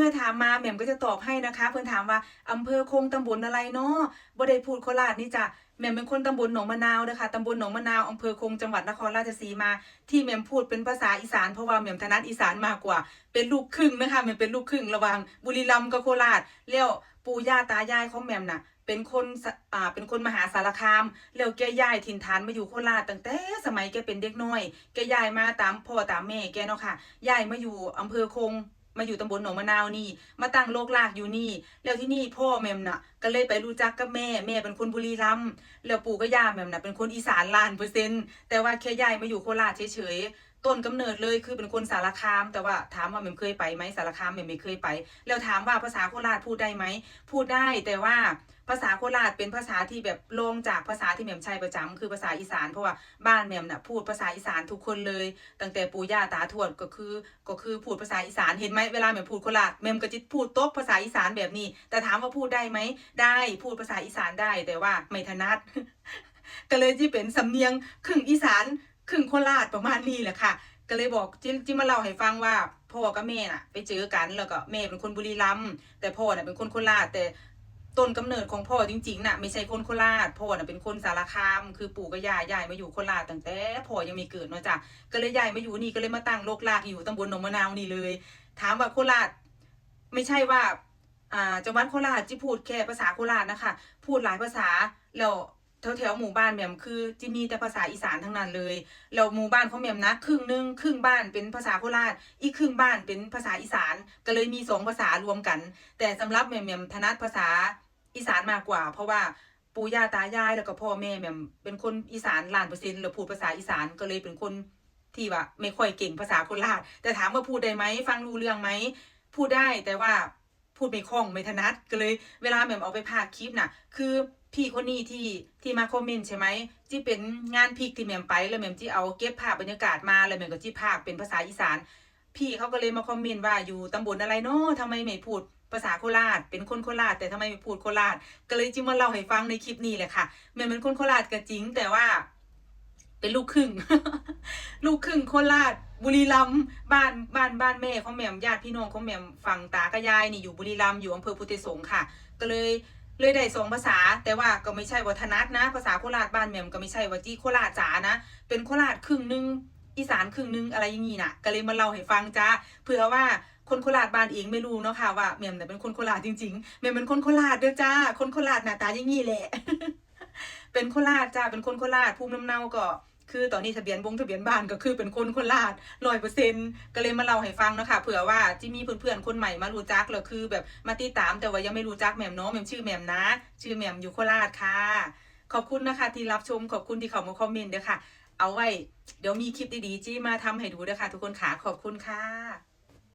มื่อถามมาแหม่มก็จะตอบให้นะคะ เพื่อนถามว่าอำเภอคงตำบลอะไรเนาะบ่ได้พูดโคราชนี่จ้ะแหม่มเป็นคนตำบลหนองมะนาวนะคะตำบลหนองมะนาวอำเภอคงจังหวัดนครราชสีมา ที่แหม่มพูดเป็นภาษาอีสานเพราะว่าแหม่มถนัดอีสานมากกว่า เป็นลูกครึ่งนะคะแหม่มเป็นลูกครึ่งระหว่างบุรีรัมย์กับโคราชแล้วปู่ย่าตายายของแหม่มน่ะเป็นคนอ่าเป็นคนมหาสารคาม แล้วแกย้ายถิ่นฐานมาอยู่โคราชตั้งแต่สมัยแกเป็นเด็กน้อย แกย้ายมาตามพ่อตามแม่แกเนาะค่ะย้ายมาอยู่อำเภอคง มาอยู่ตำบลหนองมะนาวนี่ มาตั้งโลกลากอยู่นี่ แล้วที่นี่พ่อแม่มน่ะ ก็เลยไปรู้จักกับแม่แม่เป็นคนบุรีรัมย์แล้วปู่ก็ย่าแม่มน่ะเป็นคนอีสานล้านเปอร์เซ็นต์แต่ว่าแค่ยายมาอยู่โคราชเฉยๆต้นกำเนิดเลยคือเป็นคนสารคาม แต่ว่าถามว่าแม่มเคยไปไหมสารคามแม่มไม่เคยไป แล้วถามว่าภาษาโคราชพูดได้ไหมพูดได้แต่ว่า ภาษาโคราชเป็นภาษาที่แบบลงจากภาษาที่แหม่มใช้ประจำคือภาษาอีสานเพราะว่าบ้านแหม่มน่ะพูดภาษาอีสานทุกคนเลย ตั้งแต่ปู่ย่าตาทวดก็คือก็คือพูดภาษาอีสานเห็นไหมเวลาแหม่มพูดโคราชแหม่มก็จะพูดโต๊ะภาษาอีสานแบบนี้ แต่ถามว่าพูดได้ไหมได้พูดภาษาอีสานได้แต่ว่าไม่ถนัดก็เลยที่เป็นสำเนียงครึ่งอีสานครึ่งโคราชประมาณนี้แหละค่ะก็เลยบอกจิจิมาเล่าให้ฟังว่าพ่อกับแม่น่ะ ไปเจอกันแล้วก็แม่เป็นคนบุรีรัมย์แต่พ่อน่ะเป็นคนโคราชแต่ ต้นกำเนิดของพ่อจริงๆน่ะไม่ใช่คนโคราชพ่อน่ะเป็นคนสารคาม คือปู่กับย่าย้ายมาอยู่โคราชตั้งแต่พ่อยังไม่เกิดเนาะจ้ะก็เลยย้ายมาอยู่นี่ก็เลยมาตั้งโลกลากอยู่ตำบลหนองมะนาวนี่เลย ถามว่าโคราชไม่ใช่ว่าอ่าจังหวัดโคราชที่พูดแค่ภาษาโคราชนะคะ พูดหลายภาษาแล้ว แถวแถวๆหมู่บ้านแหม่มคือจะมีแต่ภาษาอีสานทั้งนั้นเลยแล้วหมู่บ้านของแหม่มนะครึ่งหนึ่งครึ่งบ้านเป็นภาษาโคราชอีกครึ่งบ้านเป็นภาษาอีสานก็เลยมีสองภาษารวมกัน แต่สำหรับแหม่มแหม่มถนัดภาษาอีสานมากกว่า เพราะว่าปู่ย่าตายายแล้วก็พ่อแม่แหม่มเป็นคนอีสานล้านเปอร์เซ็นต์แล้วพูดภาษาอีสานก็เลยเป็นคนที่ว่าไม่ค่อยเก่งภาษาโคราชแต่ถามว่าพูดได้ไหมฟังรู้เรื่องไหมพูดได้แต่ว่า พูดไม่คล่องไม่ถนัดก็เลย เวลาแหม่มเอาไปพากคลิปน่ะ คือพี่คนนี้ที่ที่มาคอมเมนต์ใช่ไหมที่เป็นงานพิกที่แหม่มไปแล้วแหม่มที่เอาเก็บภาพบรรยากาศมาแล้วแหม่มก็ที่ภาคเป็นภาษาอีสาน พี่เขาก็เลยมาคอมเมนต์ว่าอยู่ตำบลอะไรเนาะทำไมไม่พูดภาษาโคราช เป็นคนโคราช แต่ทำไมไม่พูดโคราช ก็เลยจิมาเล่าให้ฟังในคลิปนี้แหละค่ะแหม่มเป็นคนโคราชก็จริงแต่ว่า เป็นลูกครึ่ง ลูกครึ่งโคราช บุรีรัมย์บ้านบ้านบ้านแม่ของแหม่มญาติพี่น้องของแหม่มฝั่งตากับยายนี่อยู่บุรีรัมย์อยู่อำเภอพุทธสงฆ์ค่ะ ก็เลยเลยได้สองภาษา แต่ว่าก็ไม่ใช่วัฒนัดนะ ภาษาโคราชบ้านแหม่มก็ไม่ใช่ว่าจี้โคราชจ๋านะ เป็นโคราชครึ่งหนึงอีสานครึ่งหนึงอะไรอย่างงี้น่ะ ก็เลยมาเล่าให้ฟังจ้าเผื่อว่าคนโคราชบ้านเองไม่รู้เนาะค่ะว่าแหม่มเนี่ยเป็นคนโคราชจริงๆแหม่มเป็นคนโคราชเด้อจ้า คนโคราชหน้าตาอย่างงี้แหละ เป็นโคราชจ้าเป็นคนโคราชภูมิลำเนาก็ คือตอนนี้ทะเบียนบงทะเบียนบ้านก็คือเป็นคนโคราชร้อยเปอร์เซ็นก็เลยมาเล่าให้ฟังนะคะเผื่อว่าที่มีเพื่อนๆคนใหม่มารู้จักแล้วคือแบบมาติดตามแต่ว่ายังไม่รู้จักแหม่มเนาะแหม่มชื่อแหม่มนะ ชื่อแหม่มอยู่โคราชค่ะ ขอบคุณนะคะที่รับชมขอบคุณที่เข้ามาคอมเมนต์เด้อค่ะ เอาไว้ เดี๋ยวมีคลิปดีๆจี้มาทำให้ดูเด้อค่ะ ทุกคนค่ะขอบคุณค่ะ